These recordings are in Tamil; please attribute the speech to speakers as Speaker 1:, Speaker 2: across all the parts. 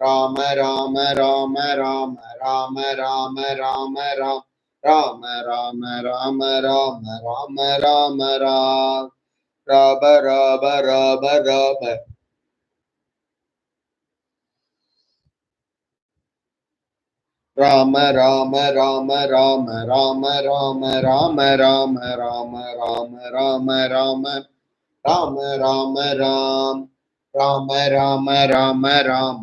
Speaker 1: Rama Rama Rama Rama Rama Rama Rama Rama Rama Rama Rama Rama Rama Rama Rama Ram ராப ராப ராப ராப Rama Rama Rama Rama Rama Rama Rama Rama Rama Rama Rama Rama Rama Rama Ram Rama Rama Rama Ram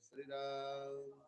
Speaker 1: Hare Ram.